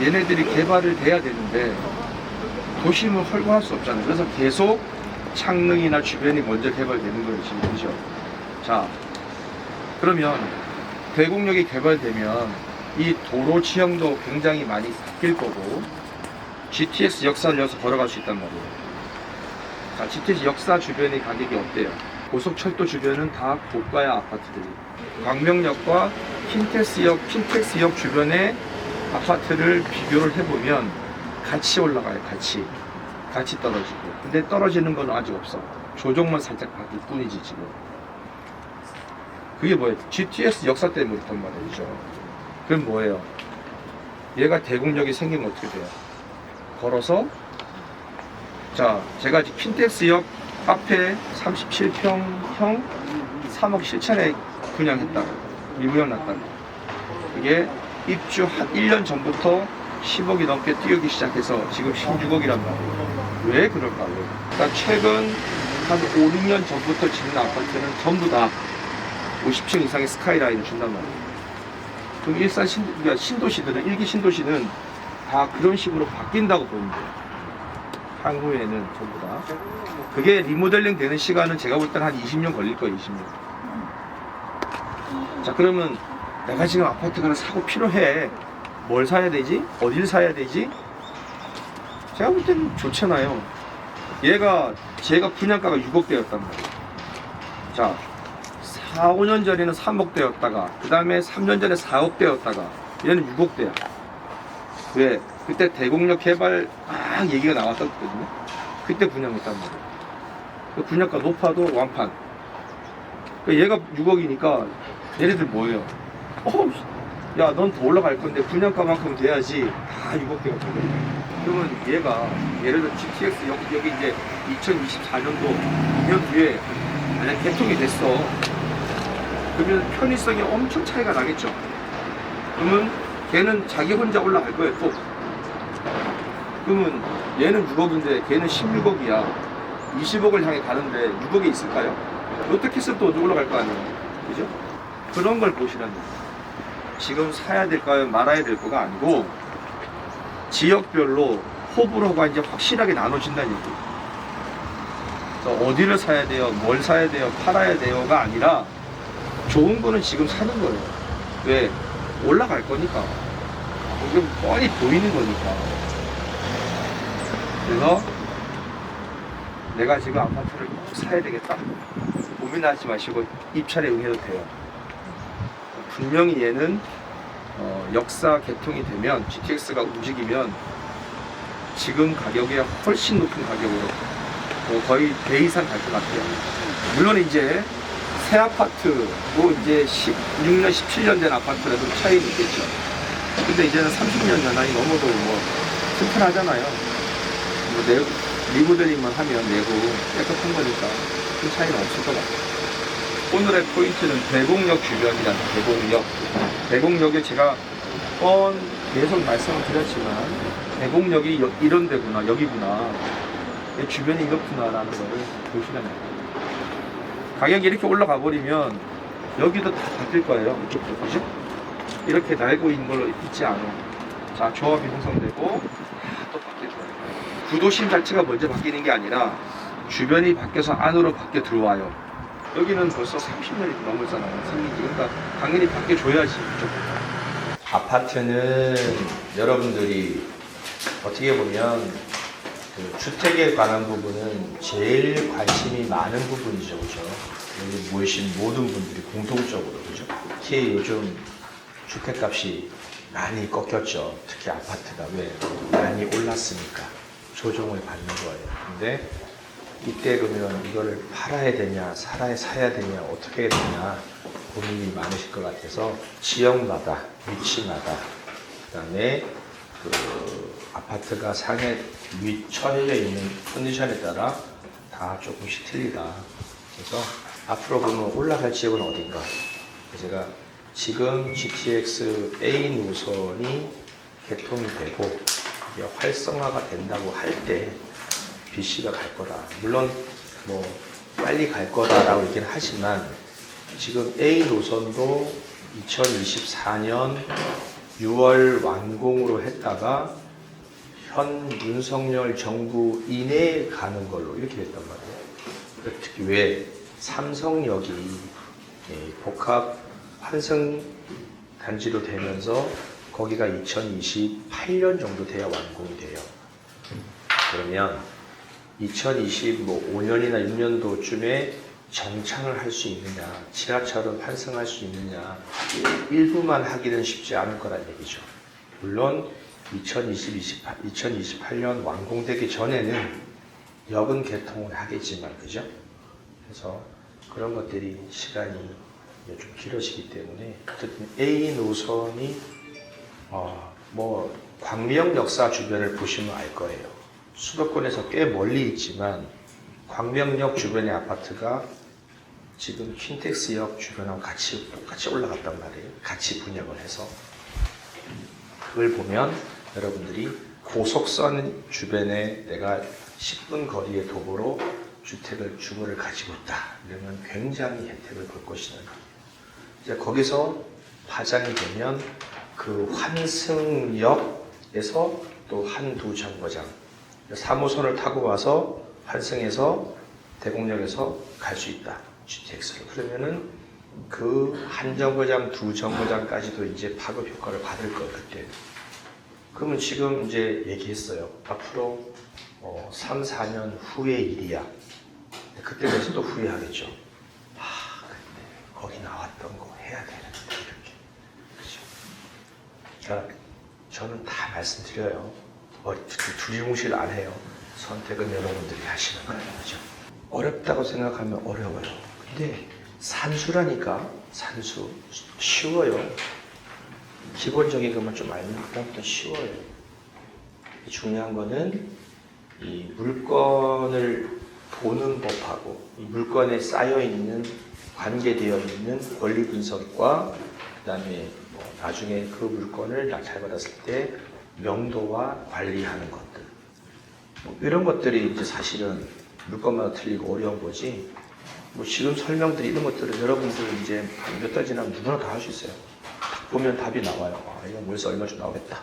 얘네들이 개발을 돼야 되는데 도심을 헐거할 수 없잖아요. 그래서 계속 창릉이나 주변이 먼저 개발되는 거예요, 지금 그죠? 자, 그러면 대곡역이 개발되면 이 도로 지형도 굉장히 많이 바뀔 거고 GTX 역사를 이어서 걸어갈 수 있단 말이에요. 자, GTX 역사 주변의 가격이 어때요? 고속철도 주변은 다 고가의 아파트들이. 광명역과 킨텍스역, 킨텍스역 주변의 아파트를 비교를 해보면 같이 올라가요, 같이. 같이 떨어지고. 근데 떨어지는 건 아직 없어. 조정만 살짝 바뀔 뿐이지, 지금. 그게 뭐예요? GTS 역사 때문에 그렇단 말이죠. 그럼 뭐예요? 얘가 대공역이 생기면 어떻게 돼요? 걸어서 자, 제가 지금 킨텍스역 앞에 37평형 3억 7천에 분양했다고 미분양 났다고 이게 입주 한 1년 전부터 10억이 넘게 뛰기 시작해서 지금 16억이란 말이에요. 왜 그럴까요? 그러니까 최근 한 5, 6년 전부터 짓는 아파트는 전부 다 50층 이상의 스카이라인을 준단 말이에요. 그럼 일산 신, 그러니까 신도시들은 일기 신도시는 다 그런 식으로 바뀐다고 보면 돼요. 향후에는 전부 다. 그게 리모델링 되는 시간은 제가 볼 때는 한 20년 걸릴 거예요 20년. 자 그러면 내가 지금 아파트 하나 사고 필요해 뭘 사야 되지? 어딜 사야 되지? 제가 볼 때는 좋잖아요 얘가 제가 분양가가 6억대였단 말이에요 자 4, 5년 전에는 3억대였다가 그 다음에 3년 전에 4억대였다가 얘는 6억대야 왜? 그때 대공역 개발 막 얘기가 나왔었거든요 그때 분양했단 말이에요 그 분양가 높아도 완판 그 얘가 6억이니까 얘네들 뭐예요? 어, 야, 넌 더 올라갈 건데 분양가만큼 돼야지 다 6억대가 되거든. 그러면 얘가 예를 들어 GTX 여기, 여기 이제 2024년도 2년 뒤에 만약 개통이 됐어. 그러면 편의성이 엄청 차이가 나겠죠. 그러면 걔는 자기 혼자 올라갈 거예요, 또. 그러면 얘는 6억인데 걔는 16억이야. 20억을 향해 가는데 6억이 있을까요? 어떻게 해서 또 올라갈 거 아니에요. 그죠? 그런 걸 보시라는 거예요. 지금 사야 될까요? 말아야 될 거가 아니고 지역별로 호불호가 이제 확실하게 나눠진다는 얘기. 그래서 어디를 사야 돼요? 뭘 사야 돼요? 팔아야 돼요가 아니라 좋은 거는 지금 사는 거예요. 왜? 올라갈 거니까. 이게 뻔히 보이는 거니까. 그래서 내가 지금 아파트를 꼭 사야 되겠다. 고민하지 마시고 입찰에 응해도 돼요. 분명히 얘는 어, 역사 개통이 되면 GTX가 움직이면 지금 가격에 훨씬 높은 가격으로 뭐 거의 배 이상 갈 것 같아요. 물론 이제 새 아파트, 뭐 이제 16년, 17년 된 아파트라도 차이는 있겠죠. 근데 이제는 30년 전환이 넘어도 뭐 튼튼하잖아요. 뭐 내, 리모델링만 하면 내고 깨끗한 거니까 큰 차이는 없을 것 같아요. 오늘의 포인트는 대곡역 주변이란 대곡역. 대곡역에 제가 뻔 계속 말씀을 드렸지만 대곡역이 여- 이런 데구나 여기구나 이 주변이 이렇구나라는 거를 보시면 돼요. 가격이 이렇게 올라가 버리면 여기도 다 바뀔 거예요. 이쪽도 그죠? 이렇게 날고 있는 걸로 있지 않아. 자 조합이 형성되고 다또 바뀔 거예요. 구도심 자체가 먼저 바뀌는 게 아니라 주변이 바뀌어서 안으로 바뀌어 들어와요. 여기는 벌써 30년이 넘었잖아요. 생기지. 그러니까 당연히 바뀌어줘야지. 아파트는 여러분들이 어떻게 보면 그 주택에 관한 부분은 제일 관심이 많은 부분이죠. 그죠? 여기 모이신 모든 분들이 공통적으로. 그죠? 특히 요즘 주택값이 많이 꺾였죠. 특히 아파트가 왜 많이 올랐으니까 조정을 받는 거예요. 근데 이때 그러면 이걸 팔아야 되냐, 살아야 사야 되냐, 어떻게 해야 되냐 고민이 많으실 것 같아서 지역마다, 위치마다, 그다음에 그 아파트가 상에 위 처해져 있는 컨디션에 따라 다 조금씩 틀리다. 그래서 앞으로 보면 올라갈 지역은 어딘가. 제가 지금 GTX A 노선이 개통이 되고 활성화가 된다고 할 때 BC가 갈 거다. 물론 뭐 빨리 갈 거다라고 얘기는 하지만 지금 A 노선도 2024년 6월 완공으로 했다가 현 윤석열 정부 이내에 가는 걸로 이렇게 됐단 말이에요. 특히 왜 삼성역이 예, 복합 환승 단지로 되면서 거기가 2028년 정도 돼야 완공이 돼요. 그러면 2025년이나 6년도쯤에 정창을 할 수 있느냐, 지하철을 환승할 수 있느냐, 일부만 하기는 쉽지 않을 거란 얘기죠. 물론 2020, 2028 년 완공되기 전에는 역은 개통을 하겠지만, 그죠? 그래서 그런 것들이 시간이 좀 길어지기 때문에 어쨌든 A 노선이 어, 뭐 광명 역사 주변을 보시면 알 거예요. 수도권에서 꽤 멀리 있지만 광명역 주변의 아파트가 지금 킨텍스역 주변하고 같이 똑같이 올라갔단 말이에요. 같이 분양을 해서 그걸 보면 여러분들이 고속선 주변에 내가 10분 거리의 도보로 주택을 주거를 가지고 있다. 이러면 굉장히 혜택을 볼 것이다. 이제 거기서 파장이 되면 그 환승역에서 또 한 두 정거장 3호선을 타고 와서 환승해서 대곡역에서 갈 수 있다. GTX로. 그러면은 그 한 정거장, 두 정거장까지도 이제 파급 효과를 받을 것 같아요. 그러면 지금 이제 얘기했어요. 앞으로 어, 3, 4년 후의 일이야. 그때까지 또 후회하겠죠. 아, 근데 거기 나왔던 거 해야 되는데 이렇게. 그죠? 그러니까 저는 다 말씀드려요. 어, 두- 두리뭉실 안 해요. 선택은 여러분들이 하시는 거예요. 그죠? 어렵다고 생각하면 어려워요. 근데 산수라니까 산수 쉬워요. 기본적인 것만 좀 알면 그다음부터 쉬워요. 중요한 거는 이 물건을 보는 법하고 이 물건에 쌓여 있는 관계되어 있는 권리 분석과 그다음에 뭐 나중에 그 물건을 낙찰받았을 때 명도와 관리하는 것들 뭐 이런 것들이 이제 사실은 물건마다 틀리고 어려운 거지. 뭐 지금 설명드린 이런 것들은 여러분들 이제 한몇달 지나면 누구나 다 할 수 있어요. 딱 보면 답이 나와요. 아, 이건 월세 얼마 좀 나오겠다.